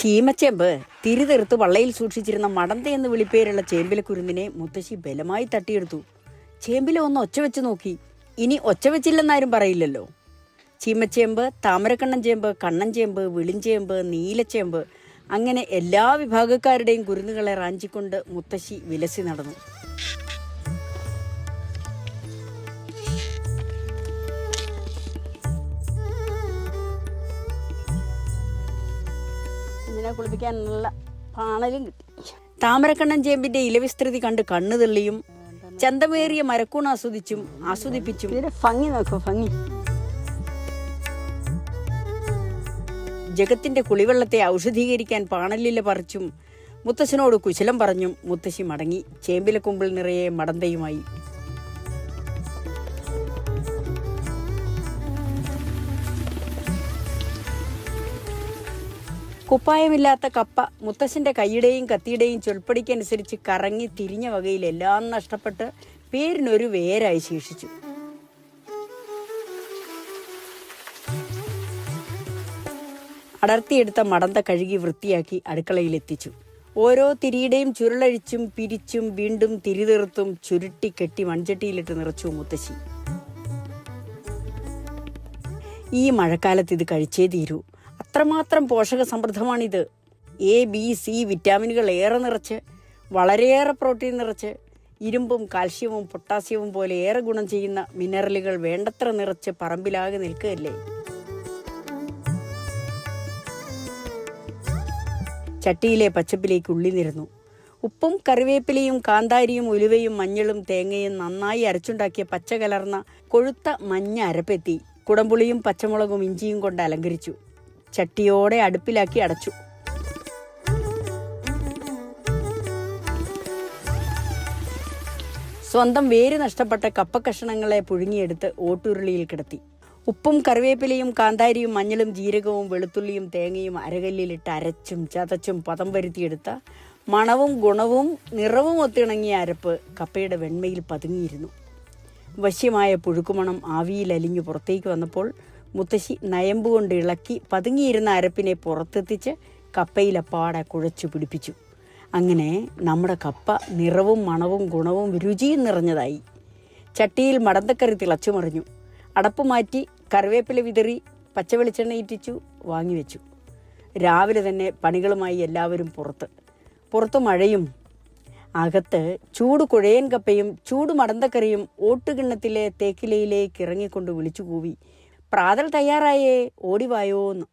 ചീമച്ചേമ്പ്. തിരിതെറുത്ത് വള്ളയിൽ സൂക്ഷിച്ചിരുന്ന മടന്ത എന്ന് വിളിപ്പേരുള്ള ചേമ്പിലെ കുരുന്നിനെ മുത്തശ്ശി ബലമായി തട്ടിയെടുത്തു. ചേമ്പിലെ ഒന്ന് ഒച്ച വെച്ച് നോക്കി. ഇനി ഒച്ച വെച്ചില്ലെന്നാരും പറയില്ലല്ലോ. ചീമച്ചേമ്പ് താമരക്കണ്ണൻ ചേമ്പ് കണ്ണൻ ചേമ്പ് വിളിഞ്ചേമ്പ് നീലച്ചേമ്പ് അങ്ങനെ എല്ലാ വിഭാഗക്കാരുടെയും കുരുന്നുകളെ റാഞ്ചിക്കൊണ്ട് മുത്തശ്ശി വിലസി നടന്നു. കുഞ്ഞിനെ കുളിപ്പിക്കാനുള്ള പാണലും കിട്ടി. താമരക്കണ്ണൻ ചേമ്പിന്റെ ഇലവിസ്തൃതി കണ്ട് കണ്ണു തെള്ളിയും ചന്തമേറിയ മരക്കൂൺ ആസ്വദിച്ചും ആസ്വദിപ്പിച്ചും. ഇതിന്റെ ഭംഗി നോക്കൂ ഭംഗി. ജഗത്തിന്റെ കുളിവെള്ളത്തെ ഔഷധീകരിക്കാൻ പാണലില പറിച്ചും മുത്തശ്ശനോട് കുശലം പറഞ്ഞും മുത്തശ്ശി മടങ്ങി. ചേമ്പിലെ കുമ്പിൾ നിറയെ മടന്തയുമായി. കുപ്പായമില്ലാത്ത കപ്പ മുത്തശ്ശന്റെ കൈയുടെയും കത്തിയുടെയും ചൊൽപ്പടിക്കനുസരിച്ച് കറങ്ങി തിരിഞ്ഞ വകയിൽ എല്ലാം നഷ്ടപ്പെട്ട് പേരിനൊരു വേരായി ശേഷിച്ചു. അടർത്തിയെടുത്ത മടന്ത കഴുകി വൃത്തിയാക്കി അടുക്കളയിലെത്തിച്ചു. ഓരോ തിരിയുടെയും ചുരുളഴിച്ചും പിരിച്ചും വീണ്ടും തിരിതെറുത്തും ചുരുട്ടി കെട്ടി മൺചട്ടിയിലിട്ട് നിറച്ചു മുത്തശ്ശി. ഈ മഴക്കാലത്ത് ഇത് കഴിച്ചേ തീരൂ. അത്രമാത്രം പോഷക സമൃദ്ധമാണിത് എ ബി സി വിറ്റാമിനുകൾ ഏറെ നിറച്ച് വളരെയേറെ പ്രോട്ടീൻ നിറച്ച് ഇരുമ്പും കാൽഷ്യവും പൊട്ടാസ്യവും പോലെ ഏറെ ഗുണം ചെയ്യുന്ന മിനറലുകൾ വേണ്ടത്ര നിറച്ച് പറമ്പിലാകെ നിൽക്കുകയല്ലേ? ചട്ടിയിലെ പച്ചപ്പിലേക്ക് ഉള്ളി നിരന്നു. ഉപ്പും കറിവേപ്പിലയും കാന്താരിയും ഉലുവയും മഞ്ഞളും തേങ്ങയും നന്നായി അരച്ചുണ്ടാക്കിയ പച്ച കലർന്ന കൊഴുത്ത മഞ്ഞ അരപ്പെത്തി കുടംപുളിയും പച്ചമുളകും ഇഞ്ചിയും കൊണ്ട് അലങ്കരിച്ചു. ചട്ടിയോടെ അടുപ്പിലാക്കി അടച്ചു. സ്വന്തം വേര് നഷ്ടപ്പെട്ട കപ്പക്കഷണങ്ങളെ പുഴുങ്ങിയെടുത്ത് ഓട്ടുരുളിയിൽ കിടത്തി. ഉപ്പും കറിവേപ്പിലയും കാന്താരിയും മഞ്ഞളും ജീരകവും വെളുത്തുള്ളിയും തേങ്ങയും അരകല്ലിലിട്ട് അരച്ചും ചതച്ചും പദം വരുത്തിയെടുത്ത മണവും ഗുണവും നിറവും ഒത്തിണങ്ങിയ അരപ്പ് കപ്പയുടെ വെണ്മയിൽ പതുങ്ങിയിരുന്നു. വശ്യമായ പുഴുക്കുമണം ആവിയിൽ അലിഞ്ഞു പുറത്തേക്ക് വന്നപ്പോൾ മുത്തശ്ശി നയമ്പ് കൊണ്ട് ഇളക്കി പതുങ്ങിയിരുന്ന അരപ്പിനെ പുറത്തെത്തിച്ച് കപ്പയിലപ്പാടെ കുഴച്ചു പിടിപ്പിച്ചു. അങ്ങനെ നമ്മുടെ കപ്പ നിറവും മണവും ഗുണവും രുചിയും നിറഞ്ഞതായി. ചട്ടിയിൽ മടന്തക്കറി തിളച്ചു മറിഞ്ഞു. അടപ്പ് മാറ്റി കറിവേപ്പില വിതറി പച്ചവെളിച്ചെണ്ണ ഇറ്റിച്ചു വാങ്ങിവെച്ചു രാവിലെ തന്നെ പണികളുമായി എല്ലാവരും പുറത്ത്. പുറത്ത് മഴയും അകത്ത് ചൂട് കുഴയൻ കപ്പയും ചൂട് മടന്തക്കറിയും ഓട്ടുകിണ്ണത്തിലെ തേക്കിലയിലേക്ക് ഇറങ്ങിക്കൊണ്ട് വിളിച്ചു കൂവി പ്രാതൽ തയ്യാറായേ ഓടിവായോന്ന്.